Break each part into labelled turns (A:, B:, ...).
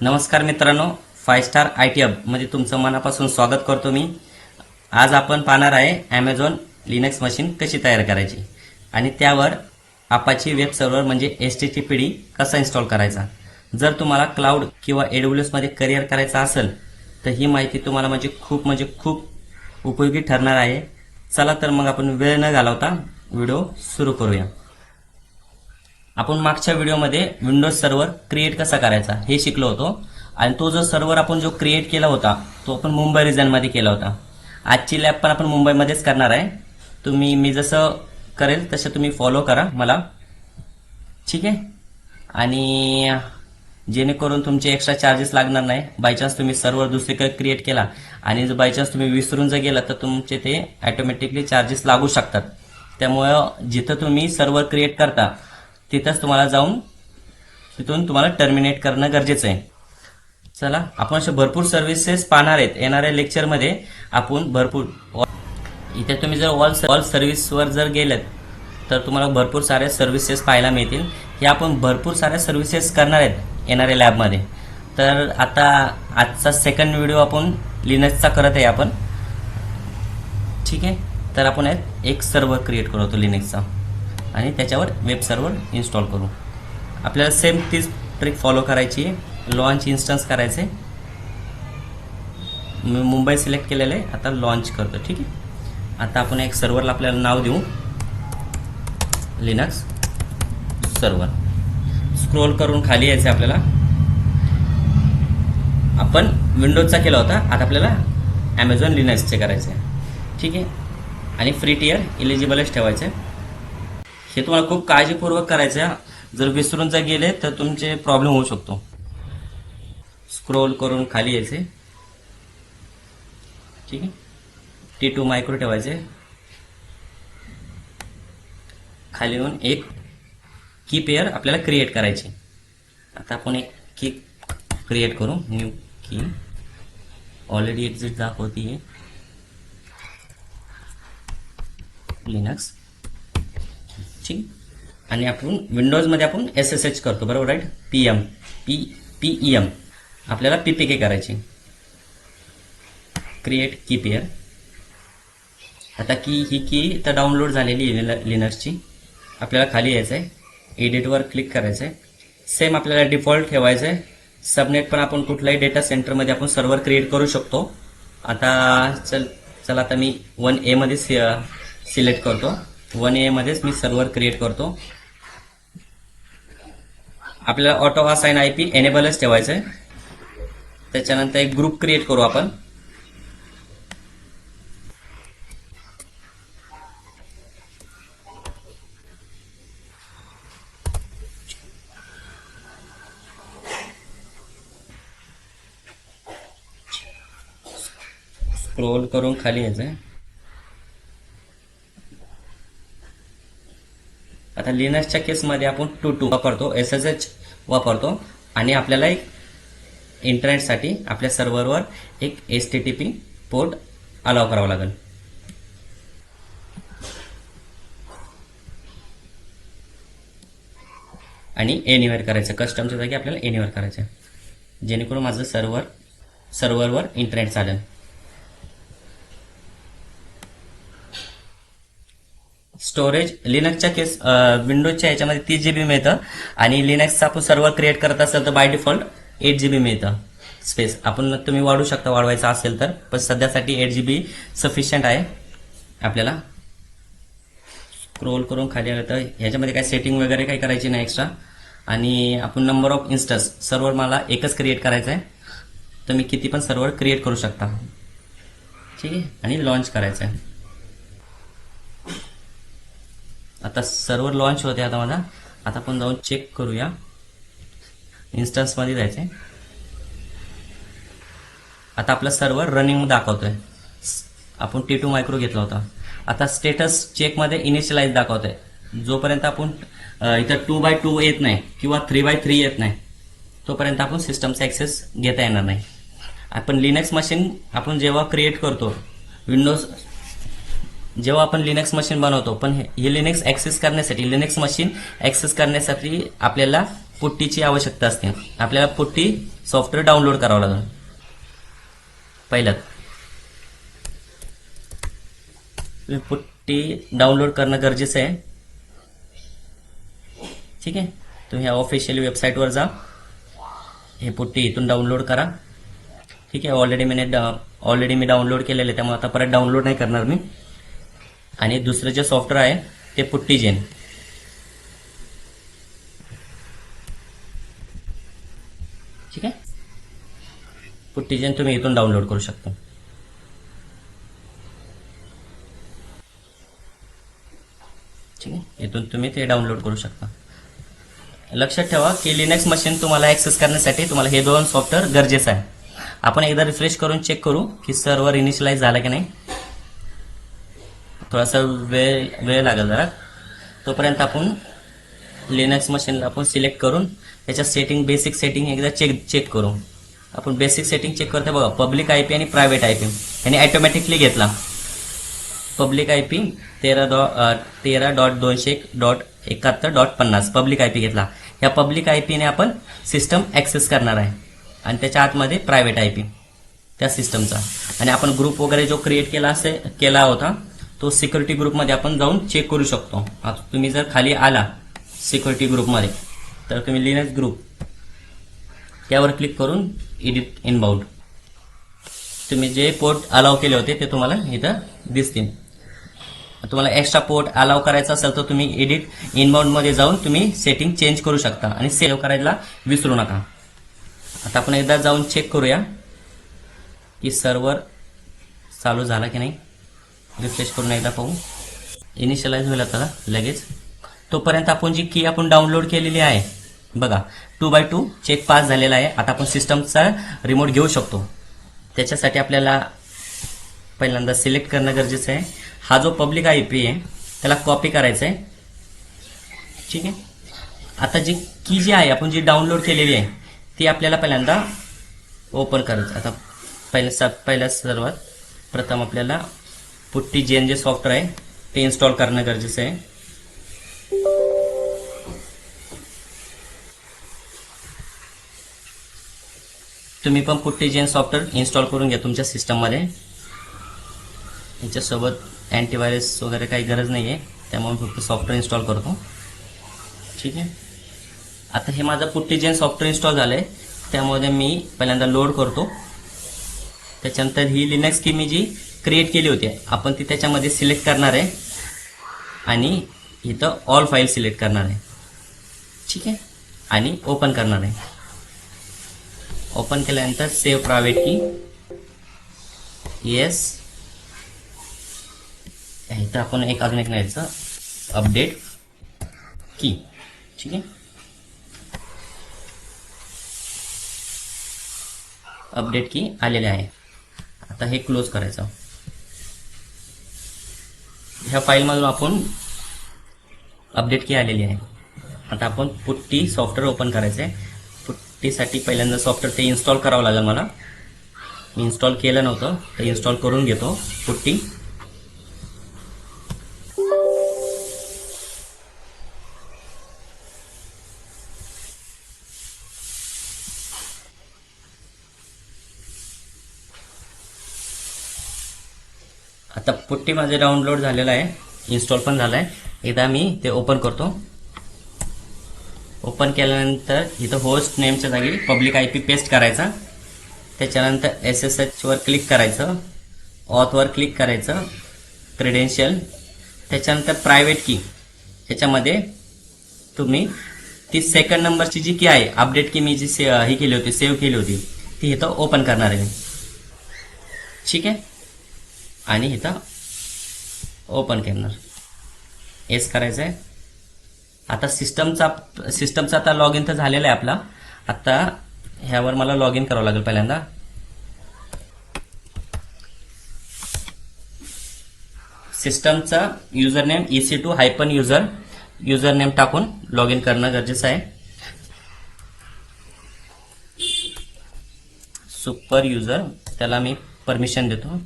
A: नमस्कार मित्रांनो five star I T हबमध्ये तुमचं मनापासून स्वागत करतो मी. आज आपण पाहणार आहे ॲमेझॉन लिनक्स मशीन कशी तयार करायची आणि त्यावर आपाची वेब सर्व्हर म्हणजे S T T P D कसा इन्स्टॉल करायचा. जर तुम्हाला क्लाउड किंवा एडब्ल्यूएसमध्ये करिअर करायचं असेल तर ही माहिती तुम्हाला म्हणजे खूप म्हणजे खूप उपयोगी ठरणार आहे. चला तर मग आपण वेळ न घालवता व्हिडिओ सुरू करूया. आपण मागच्या व्हिडिओमध्ये विंडोज सर्व्हर क्रिएट कसा करायचा हे शिकलो होतो. आणि तो जो सर्व्हर आपण जो क्रिएट केला होता तो आपण मुंबई रिजनमध्ये केला होता. आजची लॅब पण आपण मुंबईमध्येच करणार आहे. तुम्ही मी जसं करेल तसं तुम्ही फॉलो करा मला. ठीक आहे? आणि जेणेकरून तुमचे एक्स्ट्रा चार्जेस लागणार नाही. बायचान्स तुम्ही सर्व्हर दुसरीकडे क्रिएट केला. आणि जर बायचान्स तुम्ही विसरून जर गेला तर तुमचे ते ऑटोमॅटिकली चार्जेस लागू शकतात. त्यामुळं जिथं तुम्ही सर्व्हर क्रिएट करता तिथंच तुम्हाला जाऊन तिथून तुम्हाला टर्मिनेट करणं गरजेचं आहे. चला आपण अशा भरपूर सर्व्हिसेस पाहणार आहेत. येणाऱ्या लेक्चरमध्ये आपण भरपूर इथे तुम्ही जर ऑल ऑल सर्व्हिसवर जर गेलात तर तुम्हाला भरपूर साऱ्या सर्व्हिसेस पाहायला मिळतील. हे आपण भरपूर साऱ्या सर्व्हिसेस करणार आहेत येणाऱ्या लॅबमध्ये तर आता आजचा सेकंड व्हिडिओ आपण लिनक्सचा करत आहे आपण. ठीक आहे? तर आपण एक सर्व्हर क्रिएट करतो लिनक्सचा. आणि त्याच्यावर वेब सर्व्हर इन्स्टॉल करू. आपल्याला सेम तीच ट्रिक फॉलो करायची आहे. लॉन्च इन्स्टन्स करायचे मी मुंबई सिलेक्ट केलेलं आहे. आता लॉन्च करतो ठीक आहे? आता आपण एक सर्व्हरला आपल्याला नाव देऊ. लिनक्स सर्व्हर स्क्रोल करून खाली यायचं आपल्याला. आपण विंडोजचा केला होता. आता आपल्याला ॲमेझॉन लिनक्सचे करायचे ठीक आहे? आणि फ्री टियर इलिजिबलच ठेवायचे हे तुम्हाला खूप काळजीपूर्वक करायचं आहे जर विसरून जर गेले तर तुमचे प्रॉब्लेम होऊ शकतो. स्क्रोल करून खाली यायचे. ठीक आहे? टी टू मायक्रो ठेवायचे. खाली येऊन एक की पेअर आपल्याला क्रिएट करायची. आता आपण एक की क्रिएट करू. न्यू की ऑलरेडी एक्झिट दाखवते लिनक्स ठीक आणि आपण विंडोजमध्ये आपण एस एस एच करतो बरोबर right P M P P E M आपल्याला पी पी के करायची. क्रिएट की पेअर आता की ही की तर डाउनलोड झालेली आहे आपल्याला खाली यायचं आहे एडिटवर क्लिक करायचं आहे सेम आपल्याला डिफॉल्ट ठेवायचं आहे सबनेट पण आपण कुठल्याही डेटा सेंटरमध्ये आपण सर्व्हर क्रिएट करू शकतो. आता चल चला आता मी वन एमध्ये सि सिलेक्ट करतो. वन एमध्येच मी सर्व्हर क्रिएट करतो. आपल्याला ऑटो असाइन आय पी एनेबलच ठेवायचं आहे त्याच्यानंतर एक ग्रुप क्रिएट करू आपण. स्क्रोल करून खाली यायचं आहे आता लिनक्सच्या केसमध्ये आपण टू टू वापरतो एस एस एच वापरतो आणि आपल्याला एक इंटरनेटसाठी आपल्या सर्व्हरवर एक S T T P port allow करावं लागेल. आणि एनिवेअर करायचं कस्टमच्या जागी आपल्याला एनिवेअर करायचं जेणेकरून माझं सर्व्हर सर्व्हरवर इंटरनेट चालेल. स्टोरेज लिनक्सच्या केस विंडोजच्या याच्यामध्ये तीस जी बी मिळतं. आणि लिनक्सचा आपण सर्व्हर क्रिएट करत असेल तर by default eight G B मिळतं स्पेस आपण तुम्ही वाढू शकता वाढवायचं असेल तर. पण सध्यासाठी एट जी बी सफिशियंट आहे आपल्याला. स्क्रोल करून खाली आलं तर ह्याच्यामध्ये काही सेटिंग वगैरे काही करायची नाही एक्स्ट्रा आणि आपण नंबर ऑफ इन्स्टन्स सर्व्हर मला एकच क्रिएट करायचं आहे तुम्ही किती पण सर्व्हर क्रिएट करू शकता. ठीक आहे? आणि लॉन्च करायचं आहे आता सर्व्हर लॉन्च होते आता माझा. आता आपण जाऊन चेक करूया. इन्स्टन्समध्ये जायचं आहे आता आपला सर्व्हर रनिंग दाखवतोय. आपण टी टू मायक्रो घेतला होता. आता स्टेटस चेकमध्ये इनिशियलाइज दाखवतोय. जोपर्यंत आपण इथं टू बाय टू येत नाही किंवा थ्री बाय थ्री येत नाही तोपर्यंत आपण सिस्टमचा ॲक्सेस घेता येणार नाही. आपण लिनक्स मशीन आपण जेव्हा क्रिएट करतो विंडोज जेव्हा आपण लिनक्स मशीन बनवतो पण हे- लिनक्स ऍक्सेस करण्यासाठी लिनक्स मशीन ऍक्सेस करण्यासाठी आपल्याला पुट्टीची आवश्यकता असते. आपल्याला पुट्टी सॉफ्टवेअर डाउनलोड करावं लागेल. पहिलं. पुट्टी डाउनलोड करणं गरजेचं आहे. ठीक आहे? तुम्ही ह्या ऑफिशियल वेबसाईटवर जा. हे पुट्टी इथून डाउनलोड करा. ठीक आहे? ऑलरेडी मी ऑलरेडी मी डाउनलोड केलेलं आहे त्यामुळे आता परत डाउनलोड नाही करणार मी. आणि दुसरं जे सॉफ्टवेअर आहे ते पुट्टी जेन ठीक आहे? पुट्टीजेन तुम्ही इथून डाउनलोड करू शकता. ठीक आहे? इथून तुम्ही ते डाउनलोड करू शकता. लक्षात ठेवा की लिनक्स मशीन तुम्हाला ऍक्सेस करण्यासाठी तुम्हाला हे दोन सॉफ्टवेअर गरजेचं आहे. आपण एकदा रिफ्रेश करून चेक करू की सर्व्हर इनिशियलाइज झाला की नाही. थोडासा वेळ वेळ लागेल जरा. तोपर्यंत आपण लिनक्स मशीनला आपण सिलेक्ट करून त्याच्या सेटिंग बेसिक सेटिंग एकदा चेक चेक करू. आपण बेसिक सेटिंग चेक करतो बघा. पब्लिक आय पी आणि प्रायव्हेट आय पी यांनी ॲटोमॅटिकली घेतला. पब्लिक आय पी तेरा डॉ तेरा डॉट दोनशे एक डॉट एकाहत्तर डॉट पन्नास. पब्लिक आय पी घेतला. या पब्लिक आय पीने आपण सिस्टम ॲक्सेस करणार आहे. आणि त्याच्या आतमध्ये प्रायव्हेट आय पी त्या सिस्टमचा आणि आपण ग्रुप वगैरे जो क्रिएट केला असे केला होता तो सिक्युरिटी ग्रुपमध्ये आपण जाऊन चेक करू शकतो. आता तुम्ही जर खाली आला सिक्युरिटी ग्रुपमध्ये तर तुम्ही लिनक्स ग्रुप यावर क्लिक करून एडिट इनबाउंड तुम्ही जे पोर्ट अलाव केले होते ते तुम्हाला इथं दिसतील. तुम्हाला एक्स्ट्रा पोर्ट अलाव करायचा असेल तर तुम्ही एडिट इनबाउंडमध्ये जाऊन तुम्ही सेटिंग चेंज करू शकता आणि सेव्ह करायला विसरू नका. आता आपण एकदा जाऊन चेक करूया की सर्व्हर चालू झाला की नाही. रिफ्रेश करून एकदा पाहू. इनिशियलाइज होईल आता लगेच. तोपर्यंत आपण जी की आपण डाउनलोड केलेली आहे बघा two by two check pass झालेला आहे. आता आपण सिस्टमचा रिमोट घेऊ शकतो. त्याच्यासाठी आपल्याला पहिल्यांदा सिलेक्ट करणं गरजेचं आहे. हा जो पब्लिक आय पी आहे त्याला कॉपी करायचं आहे. ठीक आहे? आता जी की जी आहे आपण जी डाउनलोड केलेली आहे ती आपल्याला पहिल्यांदा ओपन करायचं आता पहिल्या स पहिल्या सर्वात प्रथम आपल्याला पुट्टी जे एन जे सॉफ्टवेअर आहे. ते इन्स्टॉल करणं गरजेचं आहे. तुम्ही पण पुट्टी जेन सॉफ्टवेअर इन्स्टॉल करून घ्या तुमच्या सिस्टममध्ये याच्यासोबत अँटीव्हायरस वगैरे काही गरज नाही आहे त्यामुळे फक्त सॉफ्टवेअर इन्स्टॉल करतो. ठीक आहे? आता हे माझं पुट्टी जेन सॉफ्टवेअर इन्स्टॉल झालं आहे त्यामध्ये मी पहिल्यांदा लोड करतो. त्याच्यानंतर ही लिनक्स की मी जी क्रिएट केली होती. आपण ती त्याच्यामध्ये सिलेक्ट करणार आहे. आणि इथं ऑल फाईल सिलेक्ट करणार आहे. ठीक आहे? आणि ओपन करणार आहे. ओपन केल्यानंतर सेव्ह प्रायव्हेट की येस इथं आपण एक अजून एक न्यायचं अपडेट की ठीक आहे? अपडेट की आलेले आहे. आता हे क्लोज करायचं. ह्या फाईलमधून आपण अपडेट की आलेली आहे. आता आपण पुट्टी सॉफ्टवेअर ओपन करायचं आहे पुट्टीसाठी पहिल्यांदा सॉफ्टवेअर ते इन्स्टॉल करावं लागेल मला. मी इन्स्टॉल केलं नव्हतं ते इन्स्टॉल करून घेतो पुट्टी. आता पुट्टी माझे डाउनलोड झालेलं आहे. इन्स्टॉल पण झालं आहे एकदा मी ते ओपन करतो. ओपन केल्यानंतर इथं होस्ट नेमच्या जागी पब्लिक आय पी पेस्ट करायचा. त्याच्यानंतर एस एस एचवर क्लिक करायचं. ऑथवर क्लिक करायचं. क्रेडेन्शियल त्याच्यानंतर प्रायव्हेट की ह्याच्यामध्ये तुम्ही ती सेकंड नंबरची जी की आहे अपडेट की मी जी से ही केली होती सेव्ह केली होती ती इथं ओपन करणार आहे ठीक आहे? आणि इथं ओपन करणार. एस करायचं आहे आता सिस्टमचा सिस्टमचा आता लॉग इन तर झालेला आहे आपला. आता ह्यावर मला लॉग इन करावं लागेल पहिल्यांदा. सिस्टमचा user name E C two hyphen user user name टाकून लॉग इन करणं गरजेचं आहे. सुपर युजर त्याला मी परमिशन देतो.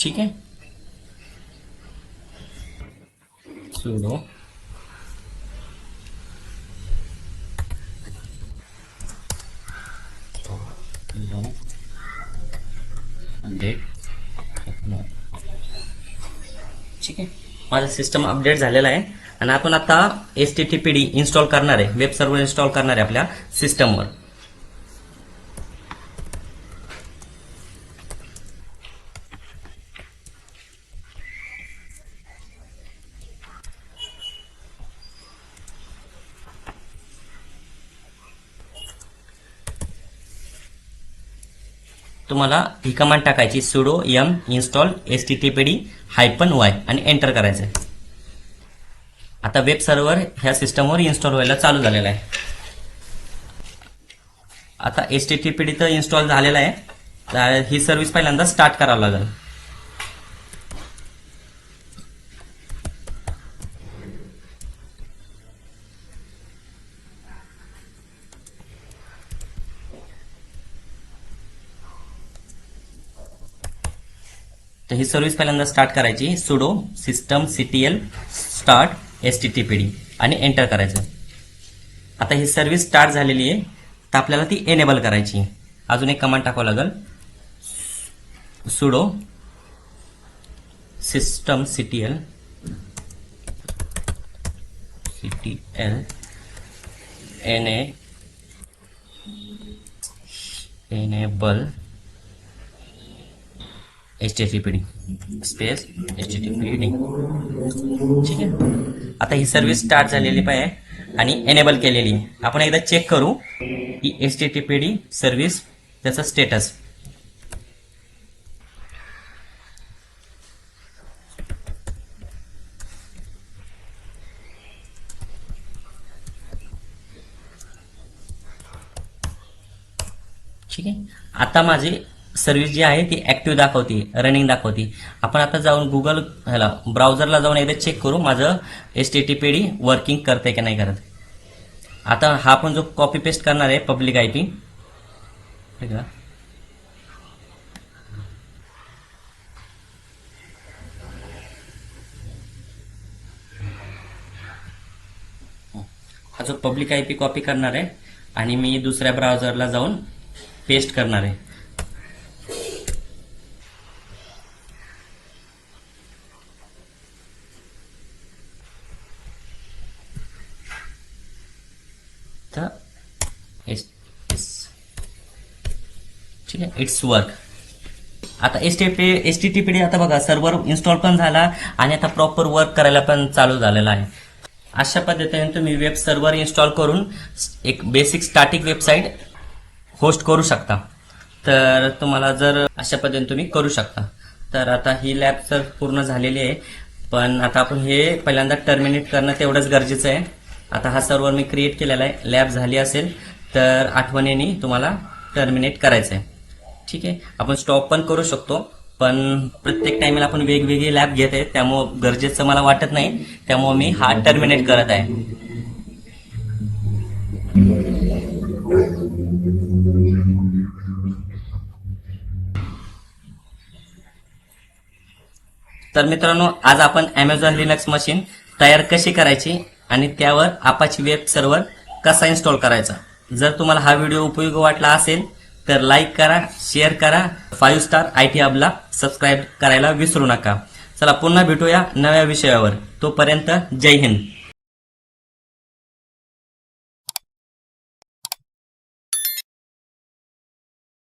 A: ठीक है? सुनो। ठीक आहे माझा सिस्टम अपडेट झालेला आहे. आणि आपण आता S T T P D install करणार आहे. वेब सर्व्हर इन्स्टॉल करणार आहे आपल्या सिस्टमवर तुम्हाला ही कमांड टाकायची sudo yum install S T T P D hyphen Y आणि एंटर करायचं आहे आता वेब सर्व्हर ह्या सिस्टमवर इन्स्टॉल व्हायला चालू झालेला आहे. आता S T T P D तर इन्स्टॉल झालेला आहे. तर ही सर्व्हिस पहिल्यांदा स्टार्ट करावं लागेल. तर ही सर्व्हिस पहिल्यांदा स्टार्ट करायची. Sudo system CTL start S T T P D आणि एंटर करायचं. आता ही सर्व्हिस स्टार्ट झालेली आहे. तर आपल्याला ती एनेबल करायची. अजून एक कमांड टाकावं लागेल. Sudo system CTL CTL N C enable L T enable D space H T T D ठीक आहे. आता ही सर्व्हिस स्टार्ट झालेली पाहिजे आणि एनेबल केलेली. आपण एकदा चेक करू. की H T T D service त्याचा स्टेटस ठीक आहे. आता माझी सर्व्हिस जी आहे ती ऍक्टिव्ह दाखवते रनिंग दाखवते. आपण आता जाऊन गुगल ह्याला ब्राउझरला जाऊन एकदा चेक करू माझं S T T P D working करते की नाही करत. आता हा आपण जो कॉपी पेस्ट करणार आहे पब्लिक आय पी हा जो पब्लिक आय पी कॉपी करणार आहे आणि मी दुसऱ्या ब्राउझरला जाऊन पेस्ट करणार आहे. तर ठीक आहे इट्स वर्क आता S T P S T T P D आता बघा सर्व्हर इन्स्टॉल पण झाला आणि आता प्रॉपर वर्क करायला पण चालू झालेला आहे. अशा पद्धतीने तुम्ही वेब सर्व्हर इन्स्टॉल करून एक बेसिक स्टार्टिंग वेबसाईट होस्ट करू शकता. तर तुम्हाला जर अशा पद्धतीने तुम्ही करू शकता. तर आता ही लॅब तर पूर्ण झालेली आहे. पण आता आपण हे पहिल्यांदा टर्मिनेट करणं तेवढंच गरजेचं आहे. आता हा सर्व्हर मी क्रिएट केलेला आहे. लॅब झाली असेल तर आठवणीने तुम्हाला टर्मिनेट करायचं आहे. ठीक आहे? आपण स्टॉप पण करू शकतो पण प्रत्येक टाइमला आपण वेगवेगळी लॅब घेत आहे त्यामुळं गरजेचं मला वाटत नाही. त्यामुळे मी हा टर्मिनेट करत आहे. तर मित्रांनो आज आपण अमेझॉन लिनक्स मशीन तयार कशी करायची? आणि त्यावर आपाची वेब सर्व्हर कसा इन्स्टॉल करायचा. जर तुम्हाला हा व्हिडिओ उपयोग वाटला असेल तर लाईक करा शेअर करा. फाईव्ह स्टार आय टी हबला सबस्क्राईब करायला विसरू नका. चला पुन्हा भेटूया नव्या विषयावर. तोपर्यंत जय हिंद.